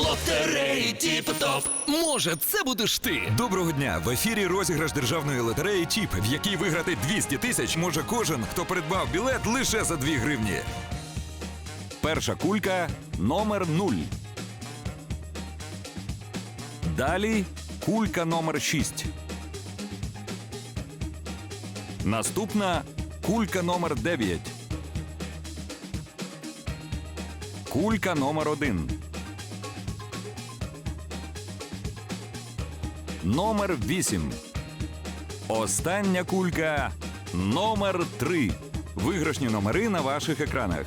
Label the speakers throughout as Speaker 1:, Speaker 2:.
Speaker 1: Лотереї Тіп-Топ. Може, це будеш ти.
Speaker 2: Доброго дня! В ефірі розіграш державної лотереї ТІП, в якій виграти 200 тисяч може кожен, хто придбав білет лише за 2 гривні. Перша кулька номер 0. Далі кулька номер 6. Наступна кулька номер 9. Кулька номер 1. Номер 8. Остання кулька номер 3. Виграшні номери на ваших екранах.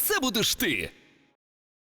Speaker 1: це будеш ти.